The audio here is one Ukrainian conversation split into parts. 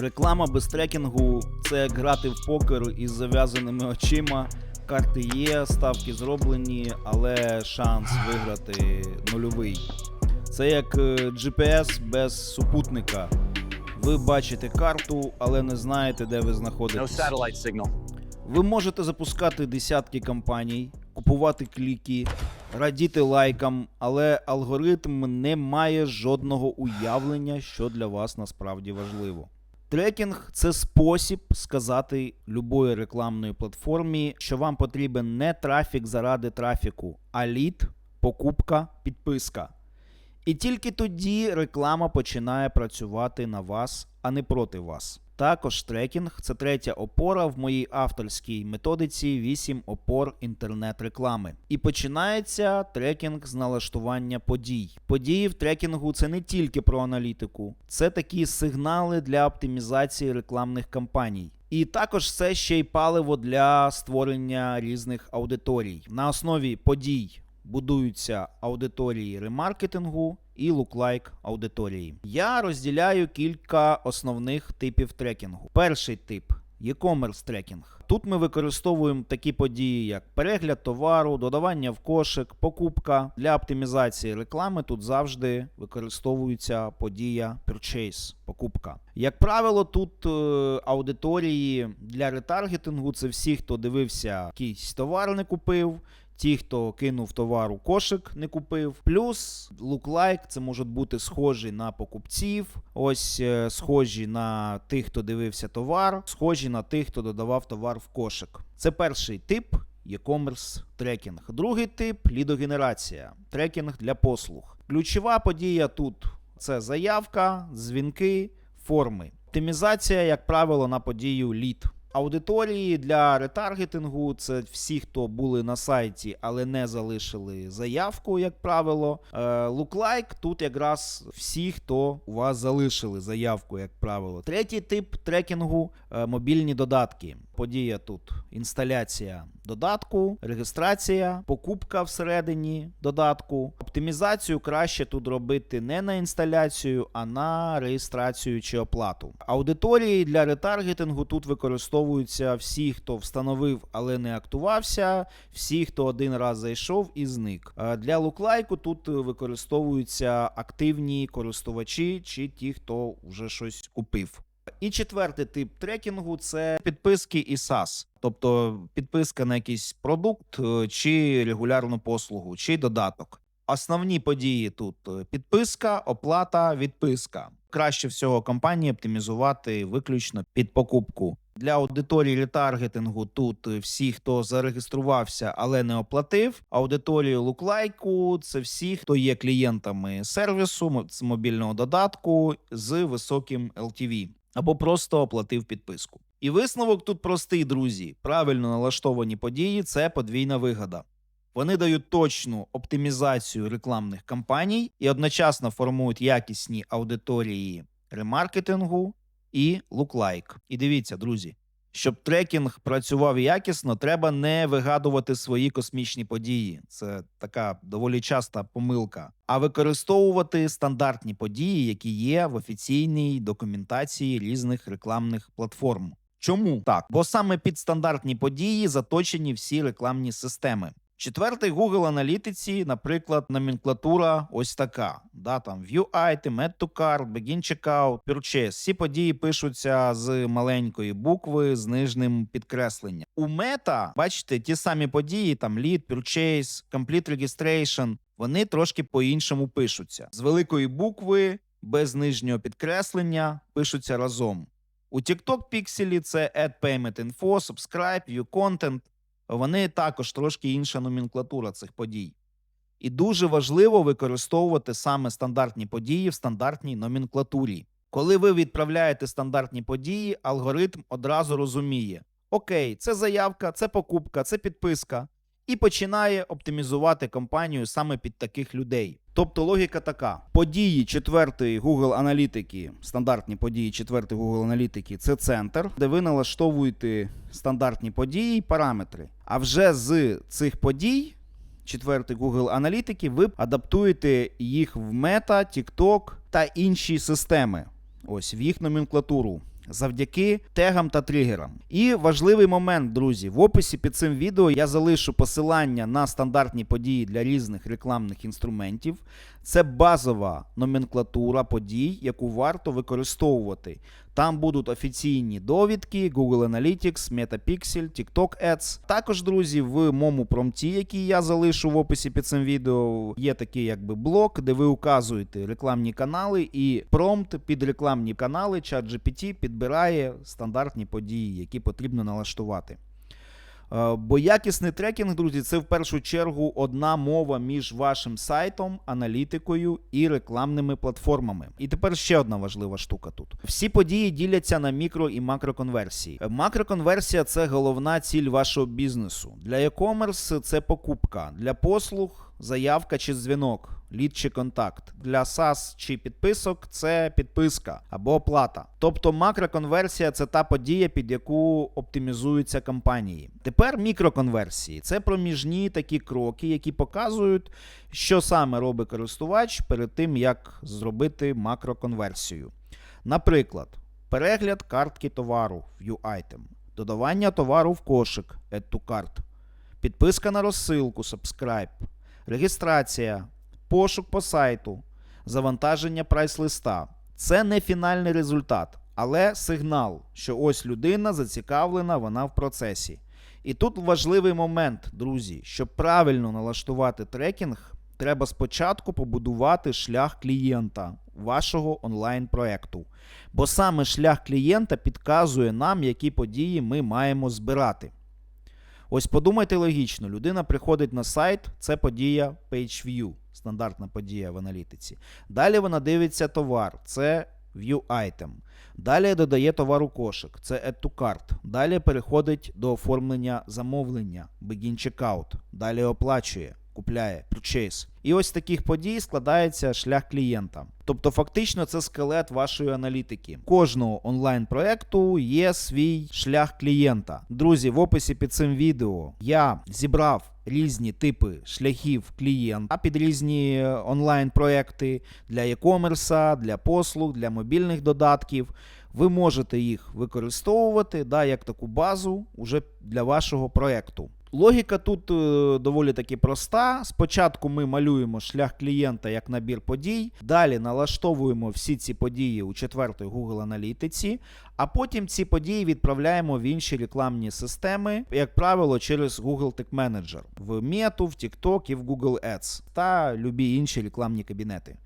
Реклама без трекінгу це як грати в покер із зав'язаними очима. Карти є, ставки зроблені, але шанс виграти нульовий. Це як е, GPS без супутника. Ви бачите карту, але не знаєте, де ви No знаходитесь. signal. Ви можете запускати десятки кампаній, купувати кліки, радіти лайкам, але алгоритм не має жодного уявлення, що для вас насправді важливо. Трекінг це спосіб сказати любої рекламної платформі, що вам потрібен не трафік заради трафіку, а лід, покупка, підписка. І тільки тоді реклама починає працювати на вас, а не проти вас. Також трекінг це третя опора в моїй авторській методиці 8 опор інтернет-реклами. І починається трекінг з налаштування подій. Події в трекінгу це не тільки про аналітику, це такі сигнали для оптимізації рекламних кампаній. І також це ще й паливо для створення різних аудиторій. На основі подій будуються аудиторії ремаркетингу і луклайк аудиторії. Я розділяю кілька основних типів трекінгу. Перший тип e-commerce трекінг. Тут ми використовуємо такі події, як перегляд товару, додавання в кошик, покупка. Для оптимізації реклами тут завжди використовується подія purchase, покупка. Як правило, тут е, аудиторії для ретаргетингу це всі, хто дивився якийсь товар, не купив. Ті, хто кинув товар у кошик, не купив. Плюс луклайк це можуть бути схожі на покупців, ось е, схожі на тих, хто дивився товар, схожі на тих, хто додавав товар в кошик. Це перший тип e-commerce трекінг. Другий тип лідогенерація, трекінг для послуг. Ключова подія тут це заявка, дзвінки, форми. Оптимізація, як правило, на подію лід. Аудиторії для ретаргетингу це всі, хто були на сайті, але не залишили заявку, як правило. Луклайк тут якраз всі, хто у вас залишили заявку, як правило. Третій тип трекінгу е, мобільні додатки. Подія тут інсталяція додатку, реєстрація, покупка всередині додатку. Оптимізацію краще тут робити не на інсталяцію, а на реєстрацію чи оплату. Аудиторії для ретаргетингу тут використовуються всі, хто встановив, але не актувався, всі, хто один раз зайшов і зник. Е, Для луклайку тут використовуються активні користувачі чи ті, хто вже щось купив. І четвертий тип трекінгу це підписки і SaaS. Тобто підписка на якийсь продукт е, чи регулярну послугу, чи додаток. Основні події тут е, підписка, оплата, відписка. Краще всього компанії оптимізувати виключно під покупку. Для аудиторії ретаргетингу тут е, всі, хто зареєструвався, але не оплатив. Аудиторію луклайку це всі, хто є клієнтами сервісу, мо- мобільного додатку з високим LTV або просто оплатив підписку. І висновок тут простий, друзі. Правильно налаштовані події це подвійна вигода. Вони дають точну оптимізацію рекламних кампаній і одночасно формують якісні аудиторії ремаркетингу і луклайк. І дивіться, друзі, щоб трекінг працював якісно, треба не вигадувати свої космічні події. Це така доволі часта помилка. А використовувати стандартні події, які є в офіційній документації різних рекламних платформ. Чому так? Бо саме під стандартні події заточені всі рекламні системи. Четвертий Google аналітиці, наприклад, номенклатура ось така. Да, там View Item, Add to Cart, Begin Checkout, Purchase. Всі події пишуться з маленької букви з нижнім підкресленням. У Meta, бачите, ті самі події, там Lead, Purchase, Complete Registration, вони трошки по-іншому пишуться. З великої букви, без нижнього підкреслення, пишуться разом. У TikTok Pixel це Add Payment Info, Subscribe, View Content. Вони також трошки інша номенклатура цих подій. І дуже важливо використовувати саме стандартні події в стандартній номенклатурі. Коли ви відправляєте стандартні події, алгоритм одразу розуміє: Окей, це заявка, це покупка, це підписка, і починає оптимізувати компанію саме під таких людей. Тобто логіка така: події четвертої Google аналітики, стандартні події четвертої Google аналітики це центр, де ви налаштовуєте стандартні події і параметри. А вже з цих подій, четвертої Google аналітики, ви адаптуєте їх в Meta, TikTok та інші системи. Ось в їх номенклатуру. Завдяки тегам та тригерам. І важливий момент, друзі, в описі під цим відео я залишу посилання на стандартні події для різних рекламних інструментів. Це базова номенклатура подій, яку варто використовувати. Там будуть офіційні довідки, Google Analytics, Metapixel, TikTok Ads. Також, друзі, в моєму промпті, який я залишу в описі під цим відео, є такий якби блок, де ви указуєте рекламні канали, і промпт під рекламні канали ChatGPT підбирає стандартні події, які потрібно налаштувати. Е, Бо якісний трекінг, друзі, це в першу чергу одна мова між вашим сайтом, аналітикою і рекламними платформами. І тепер ще одна важлива штука тут. Всі події діляться на мікро і макроконверсії. Е, Макроконверсія це головна ціль вашого бізнесу. Для e-commerce це покупка, для послуг заявка чи дзвінок. Лід чи контакт для SaaS чи підписок це підписка або оплата. Тобто макроконверсія це та подія, під яку оптимізуються кампанії. Тепер мікроконверсії це проміжні такі кроки, які показують, що саме робить користувач перед тим, як зробити макроконверсію. Наприклад, перегляд картки товару View Item, додавання товару в кошик Add to Cart, підписка на розсилку Subscribe, реєстрація, пошук по сайту, завантаження прайс-листа. Це не фінальний результат, але сигнал, що ось людина зацікавлена, вона в процесі. І тут важливий момент, друзі, щоб правильно налаштувати трекінг, треба спочатку побудувати шлях клієнта вашого онлайн-проекту. Бо саме шлях клієнта підказує нам, які події ми маємо збирати. Ось подумайте логічно: людина приходить на сайт, це подія PageView, стандартна подія в аналітиці. Далі вона дивиться товар, це View Item. Далі додає товар у кошик, це Add to Cart. Далі переходить до оформлення замовлення, Begin Checkout. Далі оплачує, купляє, Purchase. І ось таких подій складається шлях клієнта. Тобто, фактично, це скелет вашої аналітики. Кожного онлайн-проекту є свій шлях клієнта. Друзі, в описі під цим відео я зібрав різні типи шляхів клієнта під різні онлайн-проекти для e-commerce, для послуг, для мобільних додатків. Ви можете їх використовувати да, як таку базу уже для вашого проекту. Логіка тут е, доволі таки проста. Спочатку ми малюємо шлях клієнта як набір подій, далі налаштовуємо всі ці події у четвертої Google аналітиці, а потім ці події відправляємо в інші рекламні системи, як правило, через Google Tag Manager в Meta, в TikTok і в Google Ads та любі інші рекламні кабінети.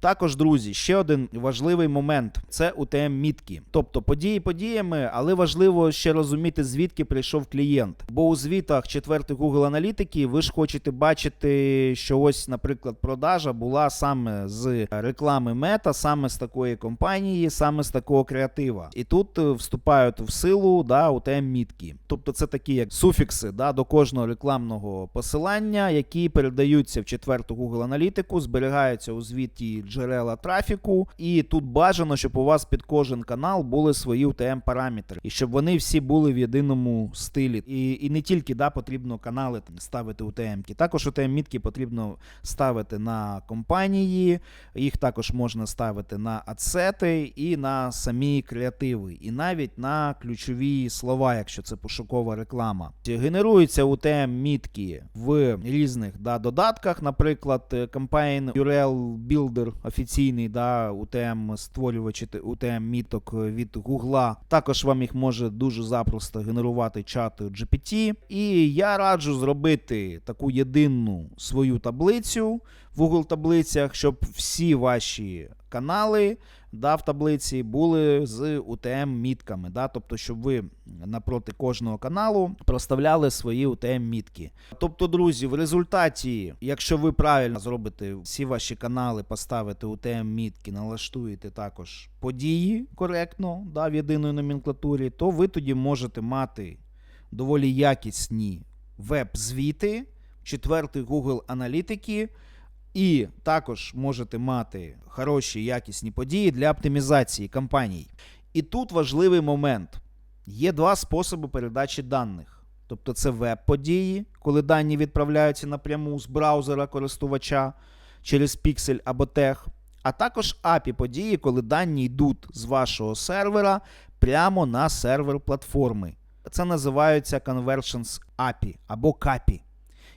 Також, друзі, ще один важливий момент це UTM-мітки. Тобто події подіями, але важливо ще розуміти, звідки прийшов клієнт. Бо у звітах четвертої Google аналітики ви ж хочете бачити, що ось, наприклад, продажа була саме з реклами Мета, саме з такої компанії, саме з такого креатива. І тут е, вступають в силу да, UTM-мітки. Тобто це такі як суфікси да, до кожного рекламного посилання, які передаються в четверту Google аналітику, зберігаються у звіті джерела трафіку, і тут бажано, щоб у вас під кожен канал були свої UTM параметри, і щоб вони всі були в єдиному стилі. І і не тільки да, потрібно канали там, ставити UTM-ки, також UTM-мітки потрібно ставити на компанії, їх також можна ставити на адцети і на самі креативи, і навіть на ключові слова, якщо це пошукова реклама. Генеруються UTM-мітки в різних да, додатках, наприклад, Campaign URL Builder офіційний, да, UTM створювач UTM міток від Гугла. Також вам їх може дуже запросто генерувати чат GPT. І я раджу зробити таку єдину свою таблицю в Google таблицях, щоб всі ваші канали да, в таблиці були з UTM-мітками. Да, тобто, щоб ви напроти кожного каналу проставляли свої UTM-мітки. Тобто, друзі, в результаті, якщо ви правильно зробите всі ваші канали, поставите UTM-мітки, налаштуєте також події коректно да, в єдиної номенклатурі, то ви тоді можете мати доволі якісні веб-звіти, четвертий Google аналітики. І також можете мати хороші якісні події для оптимізації кампаній. І тут важливий момент: є два способи передачі даних. Тобто це веб-події, коли дані відправляються напряму з браузера користувача через Pixel або Тег, а також API події, коли дані йдуть з вашого сервера прямо на сервер платформи. Це називаються Conversions API або CAPI.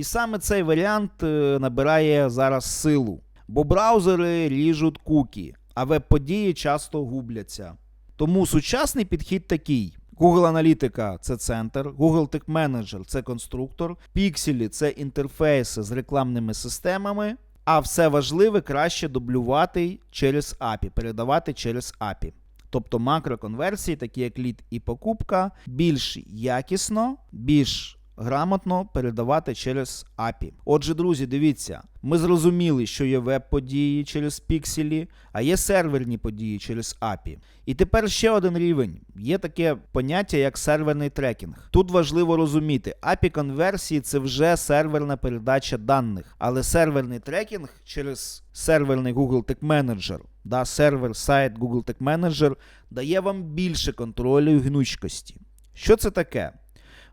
І саме цей варіант е, набирає зараз силу, бо браузери ріжуть кукі, а веб-події часто губляться. Тому сучасний підхід такий: Google Аналітика це центр, Google Tech Manager це конструктор, пікселі це інтерфейси з рекламними системами, а все важливе краще дублювати через API, передавати через API. Тобто макроконверсії, такі як лід і покупка, більш якісно, більш грамотно передавати через API. Отже, друзі, дивіться, ми зрозуміли, що є веб-події через пікселі, а є серверні події через API. І тепер ще один рівень. Є таке поняття, як серверний трекінг. Тут важливо розуміти, API конверсії це вже серверна передача даних, але серверний трекінг через серверний Google Tag Manager, да, сервер сайт Google Tag Manager дає вам більше контролю і гнучкості. Що це таке?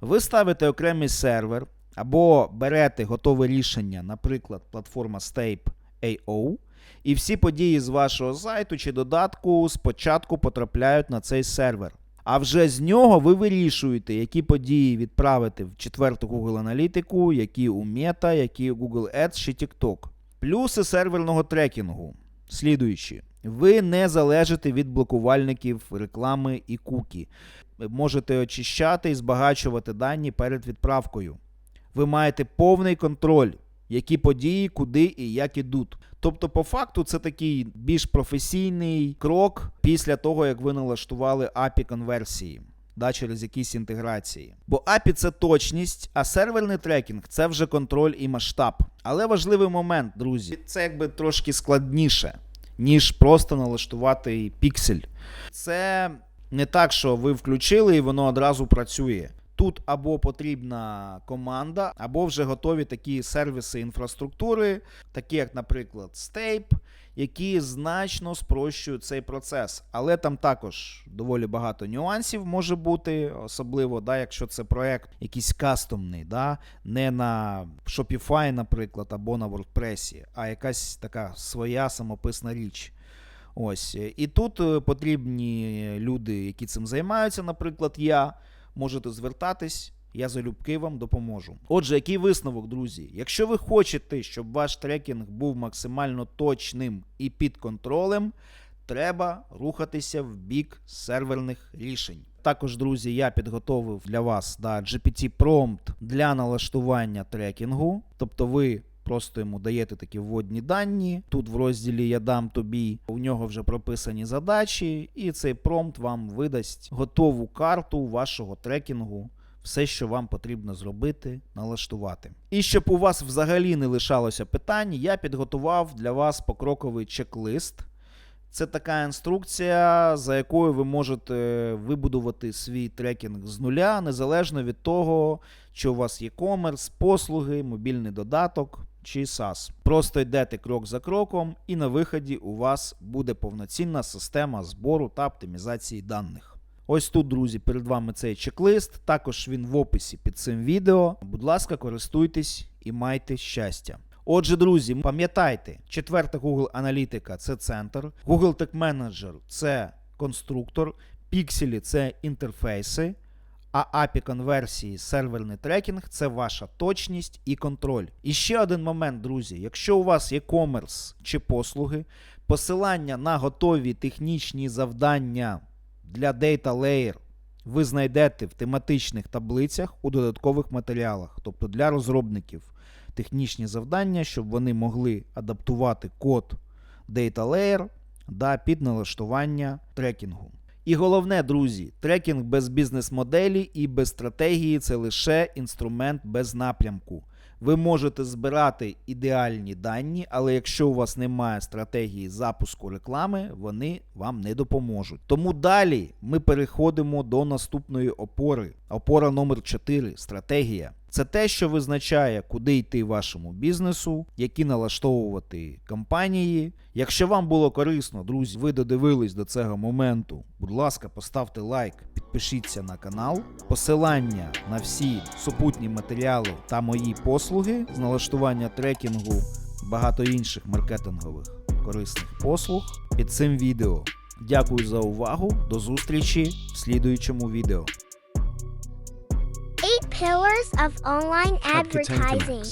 Ви ставите окремий сервер або берете готове рішення, наприклад, платформа Stape.io, і всі події з вашого сайту чи додатку спочатку потрапляють на цей сервер. А вже з нього ви вирішуєте, які події відправити в четверту Google аналітику, які у Meta, які у Google Ads чи TikTok. Плюси серверного трекінгу. Слідуючі. Ви не залежите від блокувальників реклами і кукі. Можете очищати і збагачувати дані перед відправкою. Ви маєте повний контроль, які події, куди і як ідуть. Тобто, по факту, це такий більш професійний крок після того, як ви налаштували API конверсії. Да, через якісь інтеграції. Бо API це точність, а серверний трекінг це вже контроль і масштаб. Але важливий момент, друзі, це якби трошки складніше, ніж просто налаштувати піксель. Це не так, що ви включили і воно одразу працює. Тут або потрібна команда, або вже готові такі сервіси інфраструктури, такі як, наприклад, Stape, які значно спрощують цей процес. Але там також доволі багато нюансів може бути, особливо, да, якщо це проект якийсь кастомний, да, не на Shopify, наприклад, або на WordPress, а якась така своя самописна річ. Ось. І тут е, потрібні люди, які цим займаються, наприклад, я. Можете звертатись, я залюбки вам допоможу. Отже, який висновок, друзі? Якщо ви хочете, щоб ваш трекінг був максимально точним і під контролем, треба рухатися в бік серверних рішень. Також, друзі, я підготовив для вас да, GPT Prompt для налаштування трекінгу. Тобто ви просто йому даєте такі вводні дані. Тут в розділі Я дам тобі, у нього вже прописані задачі, і цей промпт вам видасть готову карту вашого трекінгу. Все, що вам потрібно зробити, налаштувати. І щоб у вас взагалі не лишалося питань, я підготував для вас покроковий чек-лист. Це така інструкція, за якою ви можете вибудувати свій трекінг з нуля, незалежно від того, чи у вас є комерс, послуги, мобільний додаток чи SaaS. Просто йдете крок за кроком, і на виході у вас буде повноцінна система збору та оптимізації даних. Ось тут, друзі, перед вами цей чек-лист. Також він в описі під цим відео. Будь ласка, користуйтесь і майте щастя. Отже, друзі, пам'ятайте, четверта Google аналітика це центр, Google Tech Manager це конструктор, пікселі це інтерфейси, а API конверсії, серверний трекінг це ваша точність і контроль. І ще один момент, друзі: якщо у вас є комерс чи послуги, посилання на готові технічні завдання для Data Layer ви знайдете в тематичних таблицях у додаткових матеріалах, тобто для розробників технічні завдання, щоб вони могли адаптувати код Data Layer да, під налаштування трекінгу. І головне, друзі, трекінг без бізнес-моделі і без стратегії це лише інструмент без напрямку. Ви можете збирати ідеальні дані, але якщо у вас немає стратегії запуску реклами, вони вам не допоможуть. Тому далі ми переходимо до наступної опори. Опора номер 4 стратегія. Це те, що визначає, куди йти вашому бізнесу, які налаштовувати кампанії. Якщо вам було корисно, друзі, ви додивились до цього моменту. Будь ласка, поставте лайк, підпишіться на канал. Посилання на всі супутні матеріали та мої послуги з налаштування трекінгу, багато інших маркетингових корисних послуг під цим відео. Дякую за увагу. До зустрічі в слідуючому відео. Pillars of Online Advertising.